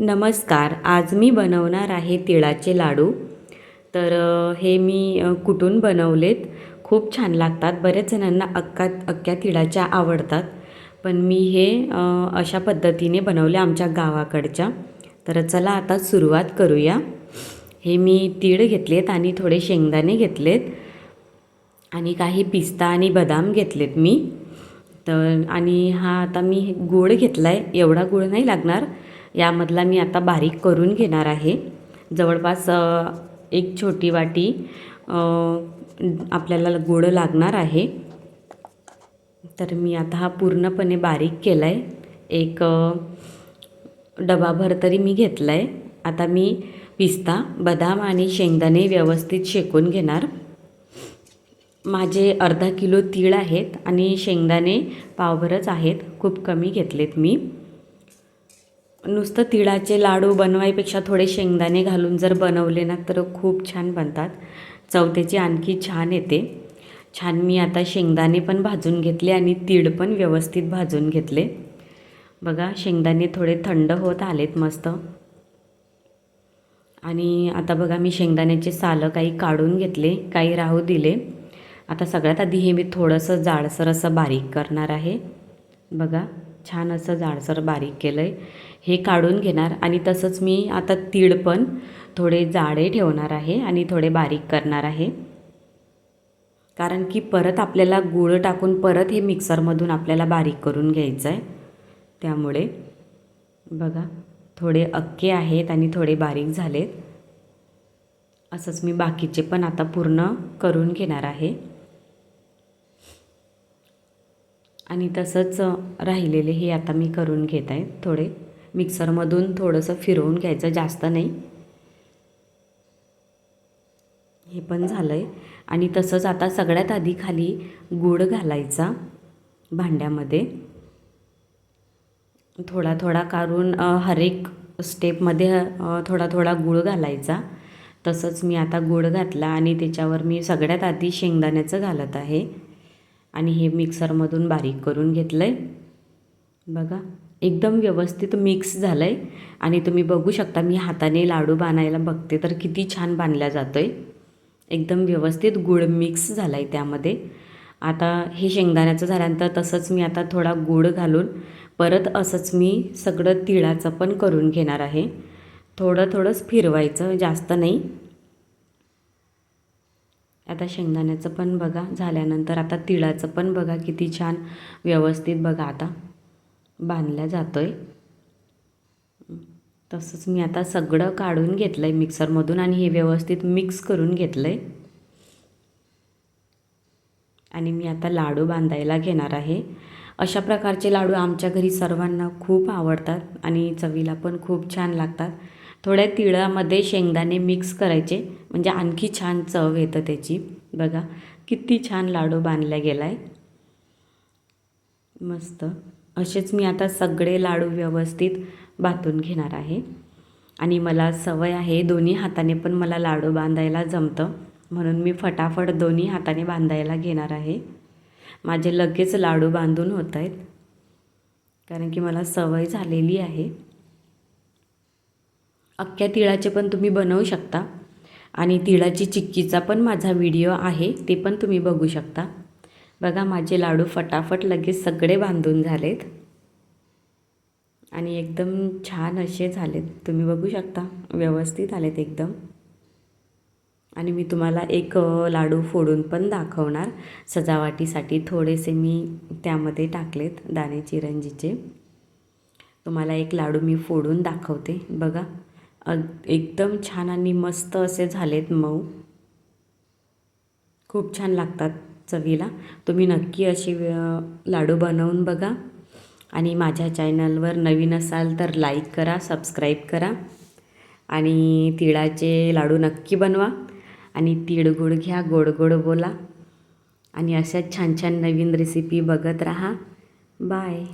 नमस्कार आज मी बनवणार आहे तिळाचे लाडू. तर हे मी कुठून कुटून बनवलेत? खूप छान लागतात. बऱ्याच जणांना अक्का अक्क्या तिळाच्या आवडतात. पण मी हे अशा पद्धतीने बनवले आमच्या गावाकडच्या. तर चला आता सुरुवात करूया. हे मी तीळ घेतलेत आणि थोडे शेंगदाणे घेतलेत. आणि काही पिस्ता आणि बदाम घेतलेत मी. तर आणि हा आता मी गूळ घेतला आहे एवढा गूळ नाही लागणार. यामधला मी आता बारीक करून घेणार आहे. जवळपास एक छोटी वाटी आपल्याला गोड लागणार आहे. तर मी आता हा पूर्णपणे बारीक केला आहे एक डबाभर तरी मी घेतला आहे आता मी पिस्ता बदाम आणि शेंगदाणे व्यवस्थित शेकून घेणार. माझे अर्धा किलो तीळ आहेत आणि शेंगदाणे पावभरच आहेत. खूप कमी घेतलेत मी. नुसतं तिळाचे लाडू बनवायपेक्षा थोडे शेंगदाणे घालून जर बनवले ना तर खूप छान बनतात. चव आणखी छान येते. छान मी आता शेंगदाणे पण भाजून घेतले आणि तीळ पण व्यवस्थित भाजून घेतले. बघा शेंगदाणे थोडे थंड होत आलेत मस्त. आणि आता बघा मी शेंगदाण्याचे सालं काही काढून घेतले काही राहू दिले. आता सगळ्यात आधी हे मी थोडंसं जाडसर असं बारीक करणार आहे. बघा. छान असं जाडसर बारीक केलं आहे हे काढून घेणार आणि तसंच मी आता तीळ पण थोडे जाडे ठेवणार आहे आणि थोडे बारीक करणार आहे. कारण की परत आपल्याला गूळ टाकून परत हे मिक्सरमधून आपल्याला बारीक करून घ्यायचं आहे त्यामुळे बघा थोडे अक्के आहेत आणि थोडे बारीक झालेत. असंच मी बाकीचे पण आता पूर्ण करून घेणार आहे. आणि तसंच राहिलेले हे आता मी करून घेत आहे थोडे. मिक्सरमधून थोडंसं फिरवून घ्यायचं जास्त नाही. हे पण झालं आहे आणि तसंच आता सगळ्यात आधी खाली गूळ घालायचा भांड्यामध्ये. थोडा थोडा काढून हरेक हर एक स्टेपमध्ये थोडा थोडा गूळ घालायचा. तसंच मी आता गूळ घातला आणि त्याच्यावर मी सगळ्यात आधी शेंगदाण्याचं घालत आहे. आणि हे मिक्सरमधून बारीक करून घेतलं आहे बघा एकदम व्यवस्थित मिक्स झालं आहे आणि तुम्ही बघू शकता मी हाताने लाडू बांधायला बघते तर किती छान बांधला जातो आहे एकदम व्यवस्थित गुळ मिक्स झाला आहे त्यामध्ये. आता हे शेंगदाण्याचं झाल्यानंतर तसंच मी आता थोडा गूळ घालून परत असंच मी सगळं तिळाचं पण करून घेणार आहे. थोडं थोडंच फिरवायचं जास्त नाही. आता शेंगदाण्याचं पण बघा झाल्यानंतर आता तिळाचं पण बघा किती छान व्यवस्थित बघा आता. बांधल्या जातो आहे तसंच मी आता सगळं काढून घेतलं आहे मिक्सरमधून आणि हे व्यवस्थित मिक्स करून घेतलं आहे आणि मी आता लाडू बांधायला घेणार आहे. अशा प्रकारचे लाडू आमच्या घरी सर्वांना खूप आवडतात आणि चवीला पण खूप छान लागतात. थोड्या तिळामध्ये शेंगदाणे मिक्स करायचे. म्हणजे आणखी छान चव येतं त्याची. बघा किती छान लाडू बांधला गेला आहे मस्त. असेच मी आता सगळे लाडू व्यवस्थित बांधून घेणार आहे. आणि मला सवय आहे दोन्ही हाताने पण मला लाडू बांधायला जमतं. म्हणून मी फटाफट दोन्ही हाताने बांधायला घेणार आहे. माझे लगेच लाडू बांधून होत आहेत. कारण की मला सवय झालेली आहे. अख्ख्या तिळाचे पण तुम्ही बनवू शकता. आणि तिळाची चिक्कीचा पण माझा व्हिडिओ आहे ते पण तुम्ही बघू शकता. बघा माझे लाडू फटाफट लगेच सगळे बांधून झालेत. आणि एकदम छान असे झालेत. तुम्ही बघू शकता व्यवस्थित आलेत एकदम. आणि मी तुम्हाला एक लाडू फोडून पण दाखवणार. सजावटीसाठी थोडेसे मी त्यामध्ये टाकलेत दाणे चिरंजीचे. तुम्हाला एक लाडू मी फोडून दाखवते. बघा एकदम छान आणि मस्त असे झालेत मऊ. खूप छान लागतात चवीला. तुम्ही नक्की असे लाडू बनवून बघा. आणि माझ्या चॅनलवर नवीन असाल तर लाईक करा सबस्क्राईब करा. आणि तिळाचे लाडू नक्की बनवा. आणि तिळगुळ घ्या गोड गोड बोला. आणि अशाच छान छान नवीन रेसिपी बघत राहा. बाय